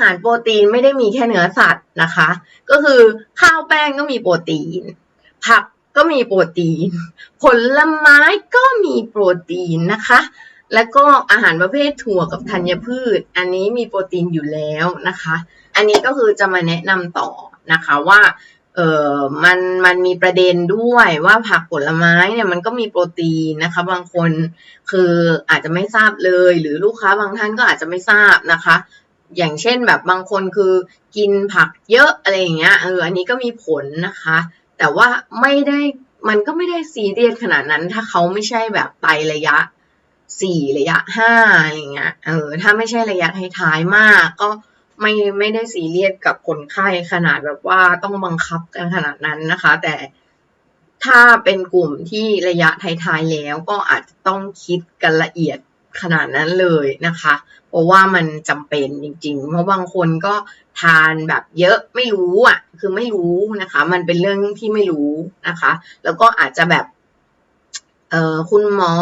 หารโปรตีนไม่ได้มีแค่เนื้อสัตว์นะคะ ก็คือข้าวแป้งก็มีโปรตีน ผักก็มีโปรตีน ผลไม้ก็มีโปรตีนนะคะ แล้วก็อาหารประเภทถั่วกับธัญพืช อันนี้มีโปรตีนอยู่แล้วนะคะ อันนี้ก็คือจะมาแนะนำต่อนะคะว่าเออมันมันมีประเด็นด้วยว่าผักผลไม้เนี่ยมันก็มีโปรตีนนะคะ บางคนคืออาจจะไม่ทราบเลย หรือลูกค้าบางท่านก็อาจจะไม่ทราบนะคะ อย่างเช่นแบบบางคนคือกินผักเยอะอะไรอย่างเงี้ยเอออันนี้ก็มีผลนะคะ แต่ว่าไม่ได้มันก็ไม่ได้ซีเรียสขนาดนั้น ถ้าเขาไม่ใช่แบบไประยะสี่ระยะห้าอะไรเงี้ยเออถ้าไม่ใช่ระยะท้ายๆมาก ก็ไม่ไม่ได้ซีเรียสกับคนไข้ขนาดแบบว่าต้องบังคับกันขนาดนั้นนะคะ แต่ถ้าเป็นกลุ่มที่ระยะท้ายๆแล้วก็อาจจะต้องคิดกันละเอียด ขนาดนั้นเลยนะคะ เพราะว่ามันจำเป็นจริงๆ เพราะบางคนก็ทานแบบเยอะไม่รู้อะ คือไม่รู้นะคะ มันเป็นเรื่องที่ไม่รู้นะคะ แล้วก็อาจจะแบบเอ่อคุณหมอ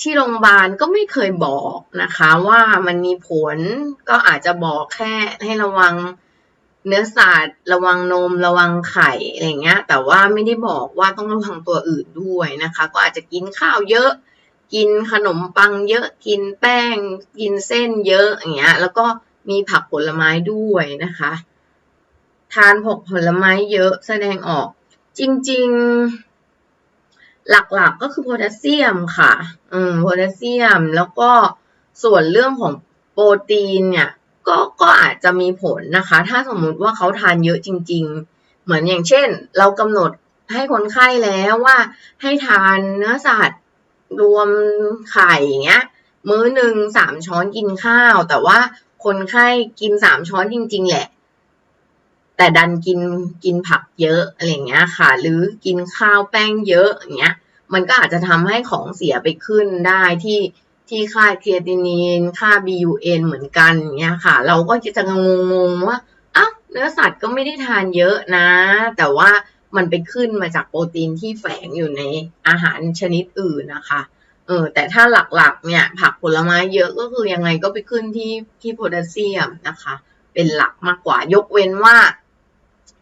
ที่โรงพยาบาลก็ไม่เคยบอกนะคะ ว่ามันมีผลก็อาจจะบอกแค่ให้ระวังเนื้อสัตว์ระวังนมระวังไข่อะไรเงี้ย แต่ว่าไม่ได้บอกว่าต้องระวังตัวอื่นด้วยนะคะ ก็อาจจะกินข้าวเยอะ กินขนมปังเยอะกินแป้ง กินเส้นเยอะอย่างเงี้ย แล้วก็มีผักผลไม้ด้วยนะคะ ทานผักผลไม้เยอะแสดงออก จริง ๆ หลักๆก็คือโพแทสเซียมค่ะ อืมโพแทสเซียมแล้วก็ส่วนเรื่องของโปรตีนเนี่ย ก็ก็อาจจะมีผลนะคะ ถ้าสมมุติว่าเขาทานเยอะจริง ๆ เหมือนอย่างเช่น เรากำหนดให้คนไข้แล้วว่าให้ทานเนื้อสัตว์ รวมไข่อย่างเงี้ย มื้อหนึ่งสามช้อนกินข้าว แต่ว่าคนไข้กินสามช้อนจริง ๆ แหละ แต่ดันกินกินผักเยอะอะไรเงี้ยค่ะ หรือกินข้าวแป้งเยอะอย่างเงี้ย มันก็อาจจะทำให้ของเสียไปขึ้นได้ที่ที่ค่าเคตินินค่า BUN เหมือนกันเงี้ยค่ะ เราก็จะงงๆว่าอ้าวเนื้อสัตว์ก็ไม่ได้ทานเยอะนะ แต่ว่า มันไปขึ้นมาจากโปรตีนที่แฝงอยู่ในอาหารชนิดอื่นนะคะเออแต่ถ้าหลักๆ เนี่ยผักผลไม้เยอะก็คือยังไงก็ไปขึ้นที่ที่โพแทสเซียมนะคะ เป็นหลักมากกว่ายกเว้นว่า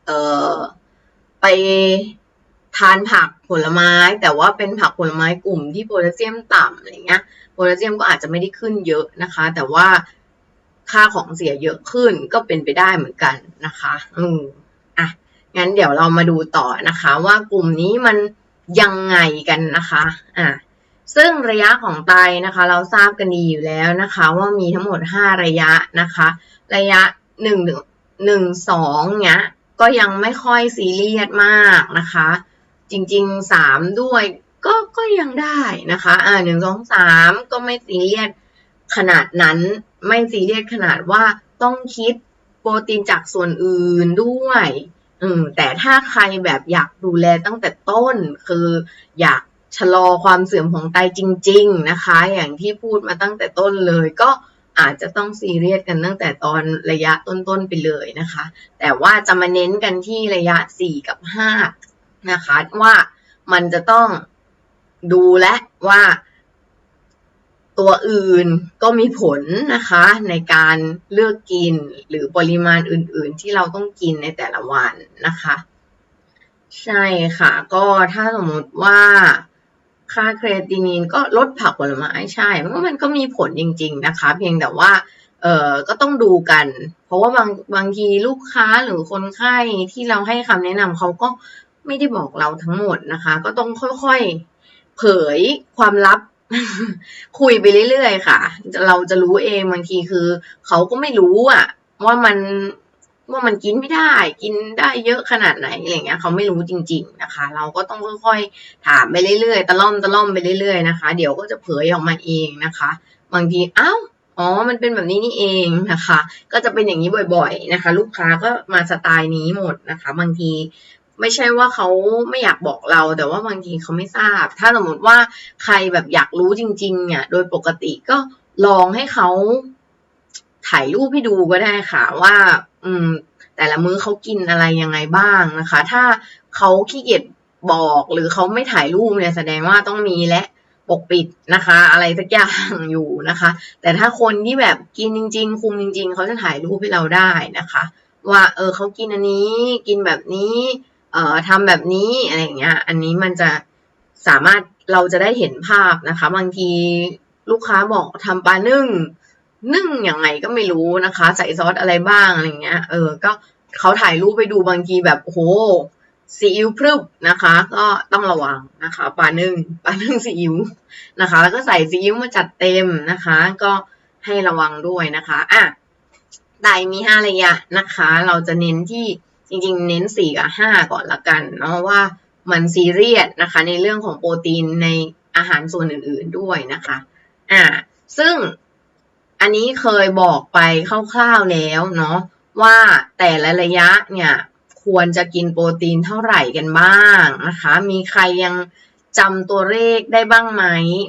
เออไปทานผักผลไม้ แต่ว่าเป็นผักผลไม้กลุ่มที่โพแทสเซียมต่ำอะไรเงี้ยโพแทสเซียมก็อาจจะไม่ได้ขึ้นเยอะนะคะ แต่ว่าค่าของเสียเยอะขึ้นก็เป็นไปได้เหมือนกันนะคะ อืมอะ งั้นเดี๋ยวเรามาดูต่อนะคะ ว่ากลุ่มนี้มันยังไงกันนะคะอะซึ่งระยะของไตนะคะ เราทราบกันดีอยู่แล้วนะคะ ว่ามีทั้งหมด 5 ระยะนะคะ ระยะ1นึ่งหนึ่งสองเนี้ยก็ยังไม่ค่อยซีเรียสมากนะคะ จริงๆสามด้วยก็ก็ยังได้นะคะอ่าหนึ่งสองสามก็ไม่ซีเรียสขนาดนั้นไม่ซีเรียสขนาดว่าต้องคิดโปรตีนจากส่วนอื่นด้วย อืมแต่ถ้าใครแบบอยากดูแลตั้งแต่ต้น คืออยากชะลอความเสื่อมของไตจริง ๆนะคะ อย่างที่พูดมาตั้งแต่ต้นเลย ก็อาจจะต้องซีเรียสกันตั้งแต่ตอนระยะต้นๆไปเลยนะคะ แต่ว่าจะมาเน้นกันที่ระยะ 4 กับ 5 นะคะ ว่ามันจะต้องดูและว่า ตัวอื่นก็มีผลนะคะในการเลือกกินหรือปริมาณอื่น ๆ ที่เราต้องกินในแต่ละวันนะคะ ใช่ค่ะ ก็ถ้าสมมติว่าค่าเครตินินก็ลดผักผลไม้ใช่เพราะมันก็มีผลจริง ๆ นะคะ เพียงแต่ว่าเอ่อก็ต้องดูกัน เพราะว่าบางบางทีลูกค้าหรือคนไข้ที่เราให้คำแนะนำเขาก็ไม่ได้บอกเราทั้งหมดนะคะ ก็ต้องค่อยๆ เผยความลับ คุยไปเรื่อยๆค่ะ เราจะรู้เองบางทีคือเขาก็ไม่รู้อะว่ามันว่ามันกินไม่ได้ กินได้เยอะขนาดไหนอะไรเงี้ยเขาไม่รู้จริง ๆนะคะ เราก็ต้องค่อยๆถามไปเรื่อยๆตะล่อมตะล่อมไปเรื่อยๆนะคะ เดี๋ยวก็จะเผยออกมาเองนะคะ บางทีอ้าวอ๋อ มันเป็นแบบนี้นี่เองนะคะ ก็จะเป็นอย่างนี้บ่อย ๆนะคะ ลูกค้าก็มาสไตล์นี้หมดนะคะ บางที ไม่ใช่ว่าเขาไม่อยากบอกเรา แต่ว่าบางทีเขาไม่ทราบ ถ้าสมมติว่าใครแบบอยากรู้จริง ๆ เนี่ย โดยปกติก็ลองให้เขาถ่ายรูปให้ดูก็ได้ค่ะว่า อืม แต่ละมื้อเขากินอะไรยังไงบ้างนะคะ ถ้าเขาขี้เกียจบอกหรือเขาไม่ถ่ายรูปเนี่ยแสดงว่าต้องมีและปกปิดนะคะ อะไรสักอย่างอยู่นะคะ แต่ถ้าคนที่แบบกินจริง ๆ คุมจริง ๆเขาจะถ่ายรูปให้เราได้นะคะ ว่า เออเขากินอันนี้ กินแบบนี้ เอ่อทำแบบนี้อะไรอย่างเงี้ย อันนี้มันจะสามารถเราจะได้เห็นภาพนะคะ บางทีลูกค้าบอกทำปลานึ่งนึ่งยังไงก็ไม่รู้นะคะ ใส่ซอสอะไรบ้างอะไรเงี้ย เออ ก็เขาถ่ายรูปไปดูบางทีแบบโอ้โหซีอิ๊วพรึบนะคะ ก็ต้องระวังนะคะปลานึ่งปลานึ่งซีอิ๊วนะคะ แล้วก็ใส่ซีอิ๊วมาจัดเต็มนะคะ ก็ให้ระวังด้วยนะคะอะไตมีห้าระยะนะคะ เราจะเน้นที่ จริงๆ เน้นสี่กับห้าก่อนละกันเนาะว่ามันซีเรียสนะคะ ในเรื่องของโปรตีนในอาหารส่วนอื่นๆด้วยนะคะอ่าซึ่งอันนี้เคยบอกไปคร่าวๆแล้วเนาะว่าแต่ละระยะเนี่ยควรจะกินโปรตีนเท่าไหร่กันบ้างนะคะ มีใครยังจำตัวเลขได้บ้างไหม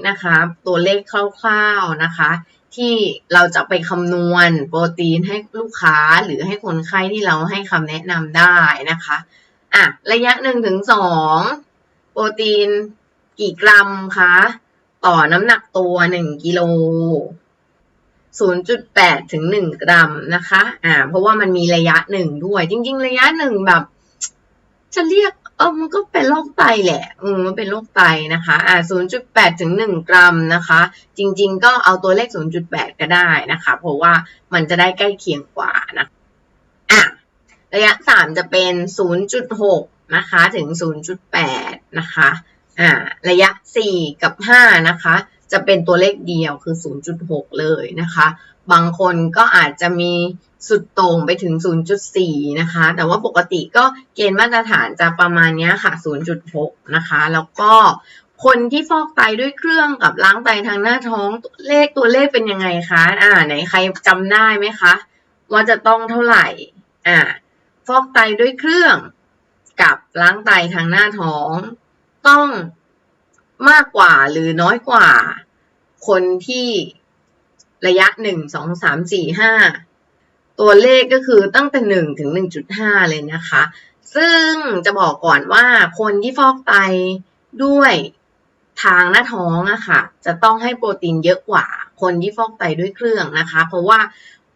นะคะ ตัวเลขคร่าวๆนะคะ ที่เราจะไปคำนวณโปรตีนให้ลูกค้าหรือให้คนไข้ที่เราให้คำแนะนำได้นะคะอะระยะหนึ่งถึงสองโปรตีนกี่กรัมคะต่อน้ำหนักตัวหนึ่งกิโล0.8 ถึง 1 กรัมนะคะ อ่า เพราะว่ามันมีระยะหนึ่งด้วย จริง ๆ ระยะหนึ่งแบบ จะเรียก เออมันก็เป็นโรคไตแหละอืมมันเป็นโรคไตนะคะ อ่า 0.8 ถึง 1 กรัมนะคะ จริง ๆ ก็เอาตัวเลข 0.8 ก็ได้นะคะ เพราะว่ามันจะได้ใกล้เคียงกว่านะ อะ ระยะ 3 จะเป็น 0.6 นะคะ ถึง 0.8 นะคะ อ่า ระยะ 4 กับ 5 นะคะ จะเป็นตัวเลขเดียวคือ 0.6 เลยนะคะ บางคนก็อาจจะมีสุดต่งไปถึง 0.4 นะคะ แต่ว่าปกติก็เกณฑ์มาตรฐานจะประมาณนี้ค่ะ 0.6 นะคะ แล้วก็คนที่ฟอกไตด้วยเครื่องกับล้างไตทางหน้าท้องเลขตัวเลขเป็นยังไงคะ อ่า ไหนใครจำได้ไหมคะ ว่าจะต้องเท่าไหร่ อ่า ฟอกไตด้วยเครื่องกับล้างไตทางหน้าท้องต้องมากกว่าหรือน้อยกว่า คนที่ระยะหนึ่งสองสามสี่ห้าตัวเลขก็คือตั้งแต่หนึ่งถึงหนึ่งจุดห้าเลยนะคะ ซึ่งจะบอกก่อนว่าคนที่ฟอกไตด้วยทางหน้าท้องอะค่ะ จะต้องให้โปรตีนเยอะกว่า คนที่ฟอกไตด้วยเครื่องนะคะ เพราะว่า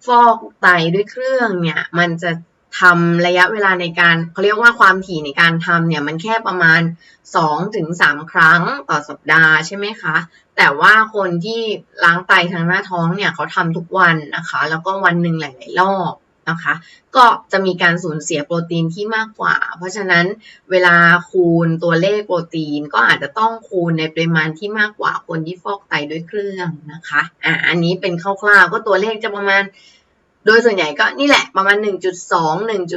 ฟอกไตด้วยเครื่องเนี่ยมันจะทำระยะเวลาในการเขาเรียกว่าความถี่ในการทำเนี่ยมันแค่ประมาณ 2-3ถึงครั้งต่อสัปดาห์ใช่ไหมคะ แต่ว่าคนที่ล้างไตทางหน้าท้องเนี่ยเขาทำทุกวันนะคะ แล้วก็วันหนึ่งหลาย ๆ รอบนะคะ ก็จะมีการสูญเสียโปรตีนที่มากกว่า เพราะฉะนั้นเวลาคูณตัวเลขโปรตีน ก็อาจจะต้องคูณในปริมาณที่มากกว่าคนที่ฟอกไตด้วยเครื่องนะคะอ่าอันนี้เป็นคร่าวๆก็ตัวเลขจะประมาณ โดยส่วนใหญ่ก็นี่แหละประมาณ 1.2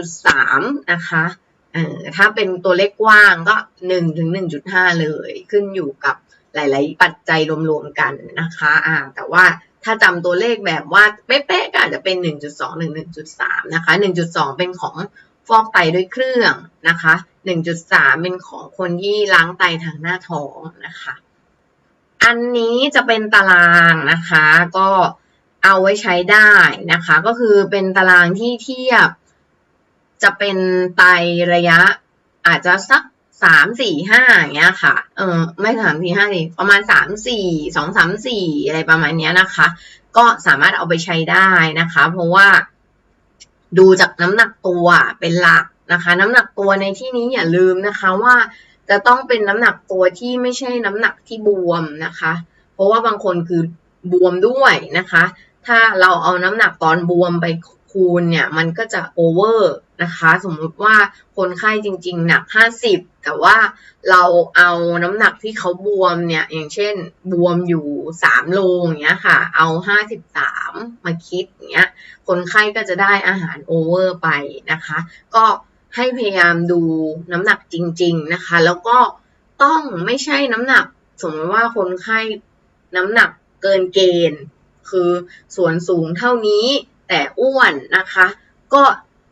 1.3 นะคะเอ่อถ้าเป็นตัวเลขกว้างก็1ถึง1.5 เลยขึ้นอยู่กับ หลาย ๆ ปัจจัยรวมๆกันนะคะอ่าแต่ว่าถ้าจำตัวเลขแบบว่าเป๊ะๆก็อาจจะเป็น 1.2 1 1.3 นะคะ 1.2 เป็นของฟอกไตด้วยเครื่องนะคะ 1.3 เป็นของคนที่ล้างไตทางหน้าท้องนะคะ อันนี้จะเป็นตารางนะคะ ก็เอาไว้ใช้ได้นะคะ ก็คือเป็นตารางที่เทียบจะเป็นไตระยะอาจจะสัก สามสี่ห้าอย่างเงี้ยค่ะ เออไม่สามสี่ห้าสิประมาณสามสี่สองสามสี่อะไรประมาณเนี้ยนะคะ ก็สามารถเอาไปใช้ได้นะคะ เพราะว่า ดูจากน้ำหนักตัวเป็นหลักนะคะ น้ำหนักตัวในที่นี้อย่าลืมนะคะว่าจะต้องเป็นน้ำหนักตัวที่ไม่ใช่น้ำหนักที่บวมนะคะ เพราะว่าบางคนคือบวมด้วยนะคะ ถ้าเราเอาน้ำหนักตอนบวมไปคูณเนี่ย มันก็จะโอเวอร์ นะคะ สมมุติว่าคนไข้จริง ๆ หนัก 50 แต่ว่าเราเอาน้ำหนักที่เขาบวมเนี่ย อย่างเช่นบวมอยู่ 3 โลอย่างเงี้ยค่ะ เอา 53 มาคิดอย่างเงี้ย คนไข้ก็จะได้อาหารโอเวอร์ไปนะคะ ก็ให้พยายามดูน้ำหนักจริง ๆ นะคะ แล้วก็ต้องไม่ใช่น้ำหนัก สมมติว่าคนไข้น้ำหนักเกินเกณฑ์ คือส่วนสูงเท่านี้แต่อ้วนนะคะ ก็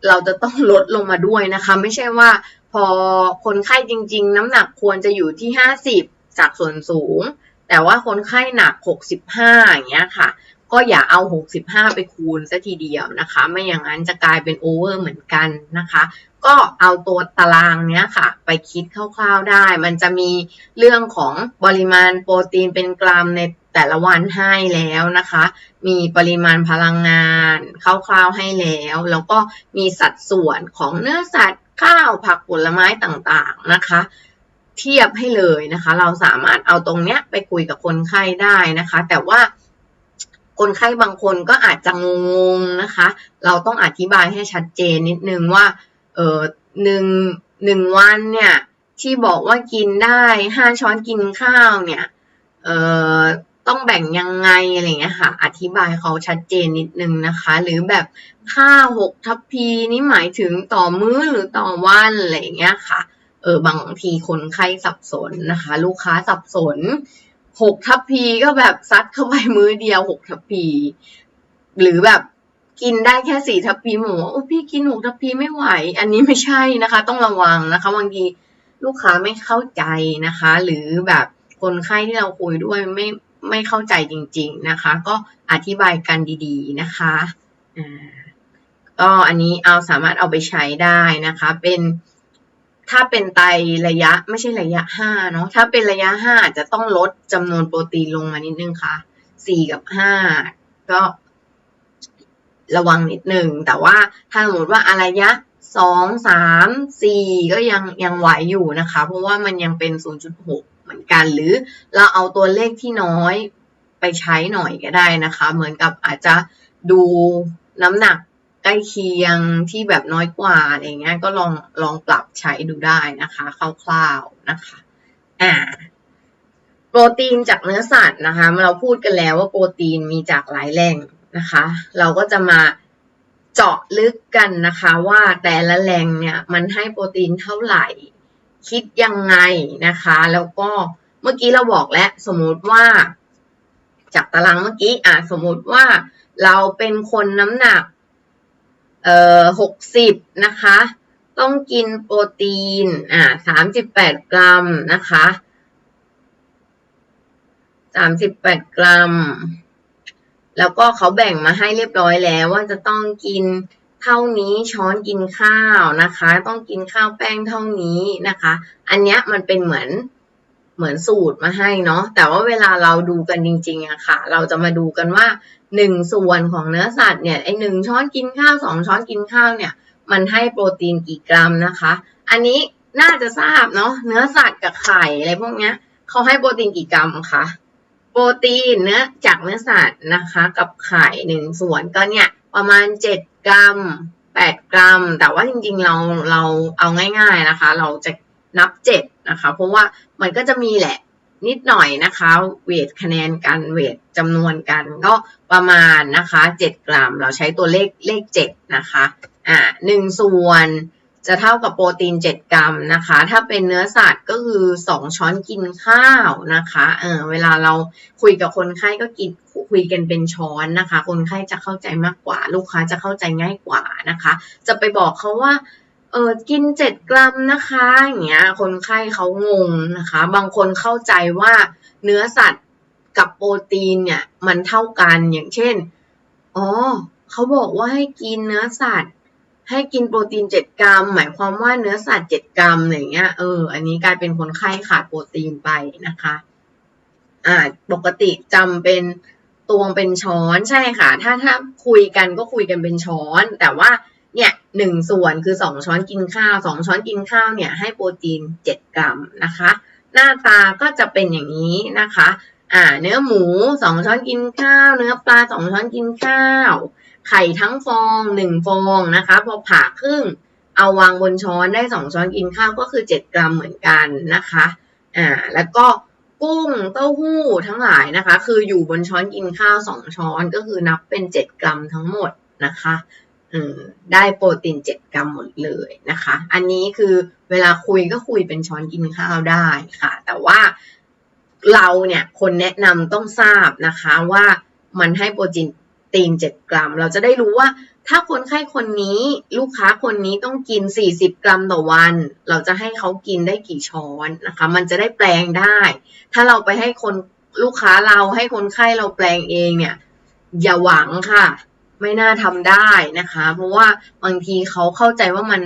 เราจะต้องลดลงมาด้วยนะคะ ไม่ใช่ว่าพอคนไข้จริง ๆ น้ำหนักควรจะอยู่ที่ 50 จากส่วนสูง แต่ว่าคนไข้หนัก 65 อย่างเงี้ยค่ะ ก็อย่าเอา 65 ไปคูณซะทีเดียวนะคะ ไม่อย่างนั้นจะกลายเป็นโอเวอร์เหมือนกันนะคะ ก็เอาตัวตารางเนี้ยค่ะ ไปคิดคร่าวๆได้ มันจะมีเรื่องของปริมาณโปรตีนเป็นกรัมใน แต่ละวันให้แล้วนะคะ มีปริมาณพลังงานคร่าวๆให้แล้ว แล้วก็มีสัดส่วนของเนื้อสัตว์ข้าวผักผลไม้ต่างๆนะคะ เทียบให้เลยนะคะ เราสามารถเอาตรงเนี้ยไปคุยกับคนไข้ได้นะคะ แต่ว่าคนไข้บางคนก็อาจจะงงนะคะ เราต้องอธิบายให้ชัดเจนนิดนึงว่า เออหนึ่งหนึ่งวันเนี่ยที่บอกว่ากินได้ห้าช้อนกินข้าวเนี่ย เออ ต้องแบ่งยังไงอะไรเงี้ยค่ะ อธิบายเขาชัดเจนนิดนึงนะคะ หรือแบบค่าหกทัพพีนี่หมายถึงต่อมื้อหรือต่อวันอะไรเงี้ยค่ะ เออบางทีคนไข้สับสนนะคะ ลูกค้าสับสนหกทัพพีก็แบบซัดเข้าไปมื้อเดียวหกทัพพี หรือแบบกินได้แค่สี่ทัพพีหมูโอ้พี่กินหกทัพพีไม่ไหว อันนี้ไม่ใช่นะคะ ต้องระวังนะคะบางทีลูกค้าไม่เข้าใจนะคะ หรือแบบคนไข้ที่เราคุยด้วยไม่ ไม่เข้าใจจริง ๆนะคะ ก็อธิบายกันดีๆนะคะอ่าก็อันนี้เอาสามารถเอาไปใช้ได้นะคะ เป็นถ้าเป็นไตระยะไม่ใช่ระยะห้าเนาะถ้าเป็นระยะห้าจะต้องลดจำนวนโปรตีนลงมานิดนึงค่ะสี่กับห้าก็ระวังนิดนึง แต่ว่าถ้าสมมติว่าระยะสองสามสี่ก็ยังยังไหวอยู่นะคะ เพราะว่ามันยังเป็นศูนย์จุดหก เหมือนกัน หรือเราเอาตัวเลขที่น้อยไปใช้หน่อยก็ได้นะคะ เหมือนกับอาจจะดูน้ำหนักใกล้เคียงที่แบบน้อยกว่าอะไรเงี้ยก็ลองลองปรับใช้ดูได้นะคะคร่าวๆนะคะอ่าโปรตีนจากเนื้อสัตว์นะคะ เราพูดกันแล้วว่าโปรตีนมีจากหลายแหล่งนะคะ เราก็จะมาเจาะลึกกันนะคะว่าแต่ละแหล่งเนี่ยมันให้โปรตีนเท่าไหร่ คิดยังไงนะคะ แล้วก็เมื่อกี้เราบอกแล้วสมมติว่า จากตารางเมื่อกี้อะสมมติว่าเราเป็นคนน้ำหนักเอ่อหกสิบนะคะ ต้องกินโปรตีนอ่าสามสิบแปดกรัมนะคะสามสิบแปดกรัม แล้วก็เขาแบ่งมาให้เรียบร้อยแล้วว่าจะต้องกิน เท่านี้ช้อนกินข้าวนะคะ ต้องกินข้าวแป้งเท่านี้นะคะ อันเนี้ยมันเป็นเหมือนเหมือนสูตรมาให้เนาะแต่ว่าเวลาเราดูกันจริงๆอะค่ะ เราจะมาดูกันว่าหนึ่งส่วนของเนื้อสัตว์เนี่ยไอหนึ่งช้อนกินข้าวสองช้อนกินข้าวเนี่ย มันให้โปรตีนกี่กรัมนะคะ อันนี้น่าจะทราบเนาะเนื้อสัตว์กับไข่อะไรพวกเนี้ยเขาให้โปรตีนกี่กรัมคะโปรตีนเนื้อจากเนื้อสัตว์นะคะ กับไข่หนึ่งส่วนก็เนี่ย ประมาณเจ็ดกรัมแปดกรัม แต่ว่าจริงๆเราเราเอาง่าย ๆนะคะ เราจะนับเจ็ดนะคะ เพราะว่ามันก็จะมีแหละนิดหน่อยนะคะ เวทคะแนนกันเวทจำนวนกันก็ประมาณนะคะเจ็ดกรัม เราใช้ตัวเลขเลขเจ็ดนะคะ อ่าหนึ่งส่วน จะเท่ากับโปรตีน 7 กรัมนะคะ ถ้าเป็นเนื้อสัตว์ก็คือ 2 ช้อนกินข้าวนะคะ เออเวลาเราคุยกับคนไข้ก็กินคุยกันเป็นช้อนนะคะ คนไข้จะเข้าใจมากกว่า ลูกค้าจะเข้าใจง่ายกว่านะคะ จะไปบอกเขาว่าเออกิน7กรัมนะคะอย่างเงี้ย คนไข้เขางงนะคะ บางคนเข้าใจว่าเนื้อสัตว์กับโปรตีนเนี่ยมันเท่ากันอย่างเช่น อ๋อเขาบอกว่าให้กินเนื้อสัตว์ ให้กินโปรตีนเจ็ดกรัม หมายความว่าเนื้อสัตว์เจ็ดกรัมอย่างเงี้ย เออ อันนี้กลายเป็นคนไข้ขาดโปรตีนไปนะคะ อ่า ปกติจำเป็นตวงเป็นช้อนใช่ค่ะ ถ้าถ้าคุยกันก็คุยกันเป็นช้อน แต่ว่าเนี่ยหนึ่งส่วนคือสองช้อนกินข้าวสองช้อนกินข้าวเนี่ยให้โปรตีนเจ็ดกรัมนะคะ หน้าตาก็จะเป็นอย่างนี้นะคะ อ่า เนื้อหมูสองช้อนกินข้าว เนื้อปลาสองช้อนกินข้าว ไข่ทั้งฟองหนึ่งฟองนะคะ พอผ่าครึ่งเอาวางบนช้อนได้สองช้อนกินข้าวก็คือเจ็ดกรัมเหมือนกันนะคะอ่าแล้วก็กุ้งเต้าหู้ทั้งหลายนะคะ คืออยู่บนช้อนกินข้าวสองช้อนก็คือนับเป็นเจ็ดกรัมทั้งหมดนะคะอืมได้โปรตีนเจ็ดกรัมหมดเลยนะคะ อันนี้คือเวลาคุยก็คุยเป็นช้อนกินข้าวได้ค่ะ แต่ว่าเราเนี่ยคนแนะนำต้องทราบนะคะว่ามันให้โปรตีน ตีน 7 กรัม เราจะได้รู้ว่า ถ้าคนไข้คนนี้ลูกค้าคนนี้ต้องกิน 40 กรัมต่อวัน เราจะให้เขากินได้กี่ช้อนนะคะ มันจะได้แปลงได้ ถ้าเราไปให้คนลูกค้าเราให้คนไข้เราแปลงเองเนี่ย อย่าหวังค่ะ ไม่น่าทำได้นะคะ เพราะว่าบางทีเขาเข้าใจว่ามัน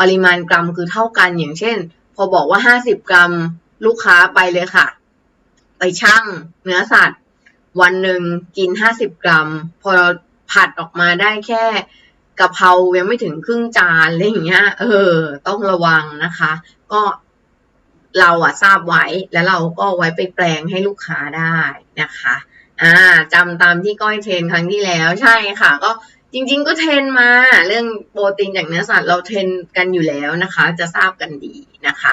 ปริมาณกรัมคือเท่ากันอย่างเช่น พอบอกว่าห้าสิบกรัมลูกค้าไปเลยค่ะ ไปชั่งเนื้อสัตว์ วันหนึ่งกินห้าสิบกรัม พอผัดออกมาได้แค่กะเพรายังไม่ถึงครึ่งจานอะไรอย่างเงี้ย เออ ต้องระวังนะคะ ก็เราอะทราบไว้แล้วเราก็ไว้ไปแปลงให้ลูกค้าได้นะคะอ่าจำตามที่ก้อยเทรนครั้งที่แล้วใช่ค่ะ ก็จริง ๆ ก็เทรนมา เรื่องโปรตีนจากเนื้อสัตว์เราเทรนกันอยู่แล้วนะคะ จะทราบกันดีนะคะ